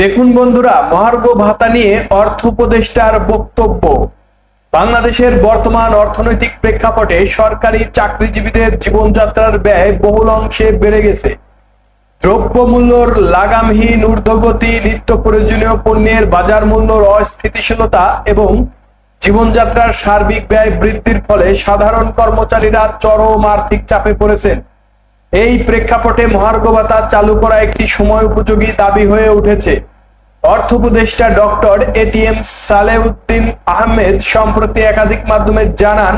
দেখুন বন্ধুরা মহার্ঘ ভাতা নিয়ে অর্থ উপদেষ্টার বক্তব্য। বাংলাদেশের বর্তমান অর্থনৈতিক প্রেক্ষাপটে সরকারি চাকরিজীবীদের জীবনযাত্রার ব্যয় বহুল অংশে বেড়ে গেছে। দ্রব্যমূল্যর লাগামহীন ঊর্ধ্বগতি, নিত্য প্রয়োজনীয় পণ্যের বাজার মূল্যর অস্থিতিশীলতা এবং জীবনযাত্রার সার্বিক ব্যয় বৃদ্ধির ফলে সাধারণ কর্মচারীরা চরম আর্থিক চাপে পড়েছেন। এই প্রেক্ষাপটে মহার্ঘ ভাতা চালু করা একটি সময় উপযোগী দাবি হয়ে উঠেছে। অর্থ উপদেষ্টা ডক্টর এটিএম সালেউদ্দিন আহমেদ সম্প্রতি একাধিক মাধ্যমে জানান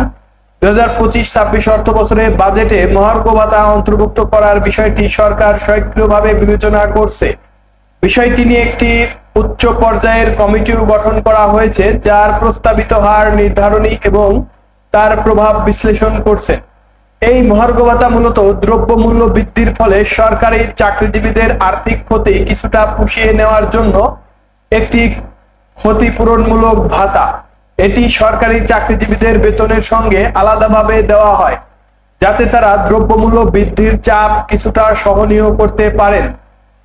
দুই হাজার পঁচিশ ছাব্বিশ অর্থ বছরে বাজেটে মহার্ঘ ভাতা অন্তর্ভুক্ত করার বিষয়টি সরকার সক্রিয়ভাবে বিবেচনা করছে। বিষয়টি নিয়ে একটি উচ্চ পর্যায়ের কমিটিও গঠন করা হয়েছে, যার প্রস্তাবিত হার নির্ধারণী এবং তার প্রভাব বিশ্লেষণ করছে। এই মহার্ঘ ভাতা মূলত দ্রব্যমূল্য বৃদ্ধির ফলে সরকারি চাকরিজীবীদের আর্থিক ক্ষতি কিছুটা পুষিয়ে নেওয়ার জন্য একটি ক্ষতিপূরণমূলক ভাতা। এটি সরকারি চাকরিজীবীদের বেতনের সঙ্গে আলাদাভাবে দেওয়া হয়, যাতে তারা দ্রব্যমূল্য বৃদ্ধির চাপ কিছুটা সহনীয় করতে পারেন।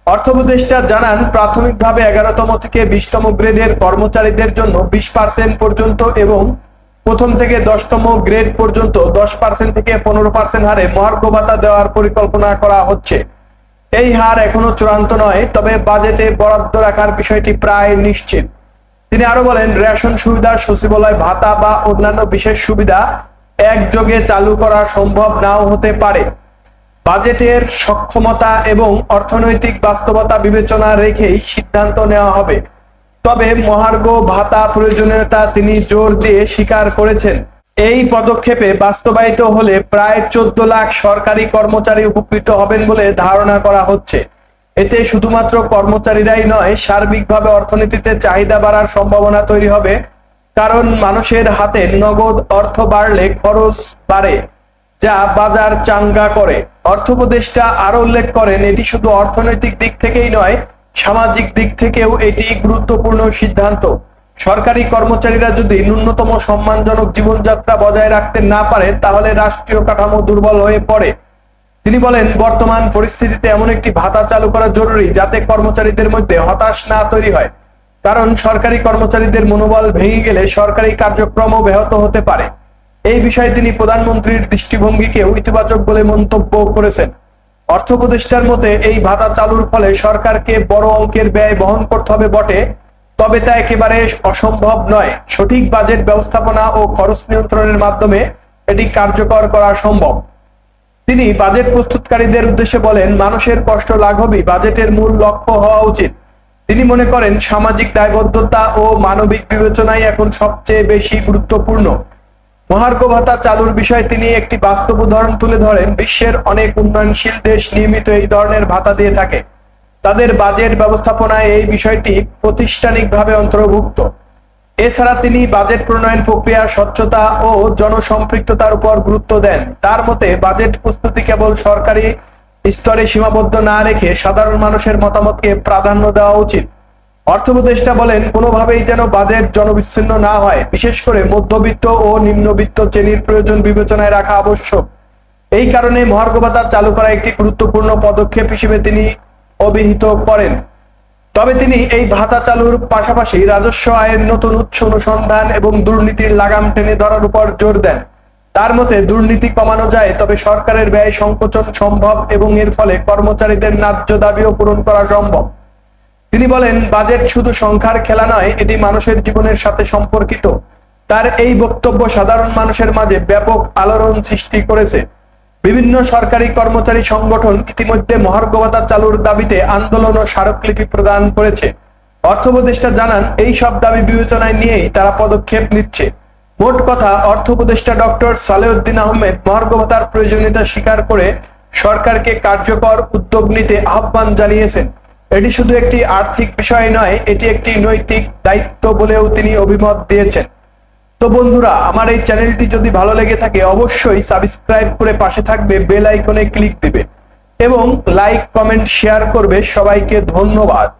অর্থ উপদেষ্টা জানান, প্রাথমিকভাবে এগারোতম থেকে বিশতম গ্রেডের কর্মচারীদের জন্য বিশ পার্সেন্ট পর্যন্ত এবং প্রথম থেকে দশতম গ্রেড পর্যন্ত দশ পার্সেন্ট থেকে পনেরো পার্সেন্ট হারে মহার্ঘ ভাতা দেওয়ার পরিকল্পনা করা হচ্ছে। এই হার এখনও চূড়ান্ত নয়, তবে বাজেটে বরাদ্দ রাখার বিষয়টি প্রায় নিশ্চিত। তিনি আরও বলেন, রেশন সুবিধা, সচিবালয় ভাতা বা অন্যান্য বিশেষ সুবিধা একযোগে চালু করা সম্ভব নাও হতে পারে। বাজেটের সক্ষমতা এবং অর্থনৈতিক বাস্তবতা বিবেচনা রেখেই সিদ্ধান্ত নেওয়া হবে। তবে মহার্ঘ ভাতা প্রয়োজনীয়তা তিনি জোর দিয়ে স্বীকার করেছেন। এই পদক্ষেপে বাস্তবায়িত হলে প্রায় চোদ্দ লাখ সরকারি কর্মচারী উপকৃত হবেন বলে ধারণা করা হচ্ছে। এতে শুধুমাত্র কর্মচারীরাই নয়, সার্বিকভাবে অর্থনীতিতে চাহিদা বাড়ার সম্ভাবনা তৈরি হবে, কারণ মানুষের হাতে নগদ অর্থ বাড়লে খরচ বাড়ে, যা বাজার চাঙ্গা করে। অর্থ উপদেষ্টা আরও উল্লেখ করেন, এটি শুধু অর্থনৈতিক দিক থেকেই নয় সামাজিক দিক থেকেও এটি গুরুত্বপূর্ণ সিদ্ধান্ত। সরকারি কর্মচারীরা যদি ন্যূনতম সম্মানজনক জীবনযাত্রা বজায় রাখতে না পারে, তাহলে রাষ্ট্রীয় কাঠামো দুর্বল হয়ে পড়ে। তিনি বলেন, বর্তমান পরিস্থিতিতে এমন একটি ভাতা চালু করা জরুরি যাতে কর্মচারীদের মধ্যে হতাশ না তৈরি হয়। কারণ সরকারি কর্মচারীদের মনোবল ভেঙে গেলে সরকারি কার্যক্রমও ব্যাহত হতে পারে। এই বিষয়ে তিনি প্রধানমন্ত্রীর দৃষ্টিভঙ্গিকেও ইতিবাচক বলে মন্তব্য করেছেন। অর্থ উপদেষ্টার মতে এই ভাতা চালুর ফলে সরকারকে বড় অঙ্কের ব্যয় বহন করতে হবে বটে, তবে তা একেবারে অসম্ভব নয়। সঠিক বাজেট ব্যবস্থাপনা ও খরচ নিয়ন্ত্রণের মাধ্যমে এটি কার্যকর করা সম্ভব। তিনি বাজেট প্রস্তুতকারীদের উদ্দেশ্যে বলেন, মানুষের কষ্ট লাঘবই বাজেটের মূল লক্ষ্য হওয়া উচিত। তিনি মনে করেন, সামাজিক দায়বদ্ধতা ও মানবিক বিবেচনাই এখন সবচেয়ে বেশি গুরুত্বপূর্ণ। মহার্ঘ ভাতা চালুর বিষয়ে তিনি একটি বাস্তব উদাহরণ তুলে ধরেন। বিশ্বের অনেক উন্নয়নশীল দেশ নিয়মিত এই ধরনের ভাতা দিয়ে থাকে। তাদের বাজেট ব্যবস্থাপনায় এই বিষয়টি প্রাতিষ্ঠানিকভাবে অন্তর্ভুক্ত। এছাড়া তিনি বাজেট প্রণয়ন প্রক্রিয়া, স্বচ্ছতা ও জনসম্পৃক্ততার উপর গুরুত্ব দেন। তার মতে, বাজেট প্রস্তুতি কেবল সরকারি স্তরে সীমাবদ্ধ না রেখে সাধারণ মানুষের মতামতকে প্রাধান্য দেওয়া উচিত। অর্থ উপদেষ্টা বলেন, কোনোভাবেই যেন বাজেট জনবিচ্ছিন্ন না হয়, বিশেষ করে মধ্যবিত্ত ও নিম্নবিত্ত শ্রেণির প্রয়োজন বিবেচনায় রাখা আবশ্যক। এই কারণে মহার্ঘ ভাতা চালু করা একটি গুরুত্বপূর্ণ পদক্ষেপ হিসেবে তিনি অভিহিত করেন। তবে তিনি এই ভাতা চালুর পাশাপাশি রাজস্ব আয়ের নতুন উৎস অনুসন্ধান এবং দুর্নীতির লাগাম টেনে ধরার উপর জোর দেন। তার মতে, দুর্নীতি কমানো যায়, তবে সরকারের ব্যয় সংকোচন সম্ভব এবং এর ফলে কর্মচারীদের ন্যায্য দাবিও পূরণ করা সম্ভব। তিনি বলেন, বাজেট শুধু সংখ্যার খেলা নয়, এটি মানুষের জীবনের সাথে সম্পর্কিত। তার এই বক্তব্য সাধারণ মানুষের মাঝে ব্যাপক আলোড়ন সৃষ্টি করেছে। বিভিন্ন সরকারি কর্মচারী সংগঠন ইতিমধ্যে মহার্ঘ ভাতা চালুর দাবিতে আন্দোলন ও স্মারকলিপি প্রদান করেছে। অর্থ উপদেষ্টা জানান, এই সব দাবি বিবেচনায় নিয়েই তারা পদক্ষেপ নিচ্ছে। মোট কথা অর্থ উপদেষ্টা ডক্টর সালেউদ্দিন আহমেদ মহার্ঘভাতার প্রয়োজনীয়তা স্বীকার করে সরকারকে কার্যকর উদ্যোগ নিতে আহ্বান জানিয়েছেন। এটি শুধু একটি আর্থিক বিষয় নয়, এটি একটি নৈতিক দায়িত্ব বলেও তিনি অভিমত দিয়েছেন। তো বন্ধুরা, আমার এই চ্যানেলটি যদি ভালো লেগে থাকে, অবশ্যই সাবস্ক্রাইব করে পাশে থাকবে, বেল আইকনে ক্লিক দিবে এবং লাইক, কমেন্ট, শেয়ার করবে। সবাইকে ধন্যবাদ।